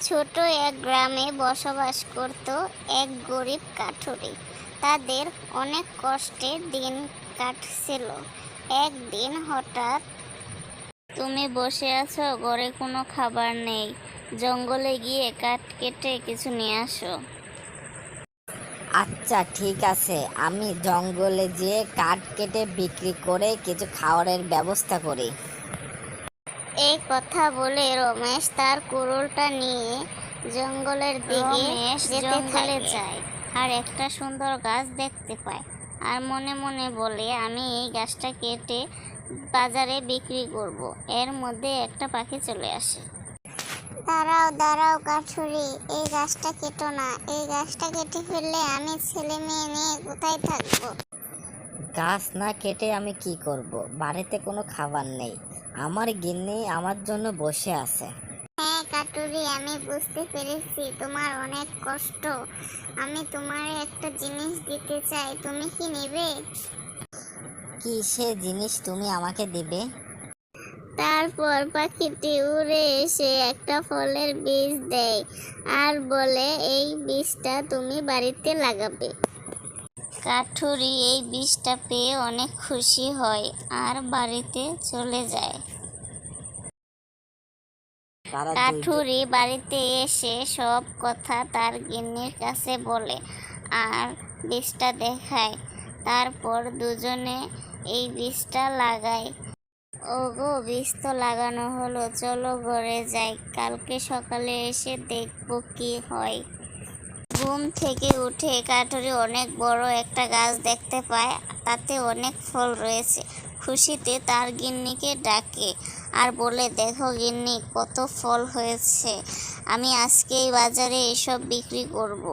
ছোট এক গ্রামে বসবাস করত এক গরিব কাঠুরি। তাদের অনেক কষ্টে দিন কাটছিল। একদিন হঠাৎ, তুমি বসে আছো, ঘরে কোনো খাবার নেই। জঙ্গলে গিয়ে কাঠ কেটে কিছু নিয়ে আসো। আচ্ছা ঠিক আছে। আমি জঙ্গলে যেয়ে কাঠ কেটে বিক্রি করে কিছু খাবারের ব্যবস্থা করি। এই কথা বলে রমেশ তার কুড়ুলটা নিয়ে জঙ্গলের দিকে যেতে থাকে। যায় আর একটা সুন্দর গাছ দেখতে পায় আর মনে মনে বলে আমি এই গাছটা কেটে বাজারে বিক্রি করব। এর মধ্যে একটা পাখি চলে আসে। দাঁড়াও দাঁড়াও কাঠুরি এই গাছটা কেটো না। এই গাছটা কেটে ফেললে আমি ছেলে মেয়ে নিয়ে কোথায় থাকব? গাছ না কেটে আমি কি করব? বাড়িতে কোনো খাবার নেই। আমার গিন্নি আমার জন্য বসে আছে। হ্যাঁ কাটুরি আমি বুঝতে পেরেছি। তোমার অনেক কষ্ট। আমি তোমার একটা জিনিস দিতে চাই। তুমি কি নেবে? কি সে জিনিস তুমি আমাকে দিবে? তারপর পাখিটি উড়ে এসে একটা ফলের বীজ দেয় আর বলে এই বীজটা তুমি বাড়িতে লাগাবে। কাঠুরি এই বীজটা পেয়ে অনেক খুশি হয় আর বাড়িতে চলে যায়। কাঠুরি বাড়িতে এসে সব কথা তার গিন্নির কাছে বলে আর বীজটা দেখায়। তারপর দুজনে এই বীজটা লাগায়। ওগো বীজ তো লাগানো হলো চলো ঘরে যাই। কালকে সকালে এসে দেখব কি হয়। ঘুম থেকে উঠে কাঠুরি অনেক বড় একটা গাছ দেখতে পায়। তাতে অনেক ফল রয়েছে। খুশিতে তার গিন্নিকে ডাকে। আর বলে দেখো গিন্নি কত ফল হয়েছে আমি আজকেই বাজারে এসব বিক্রি করব।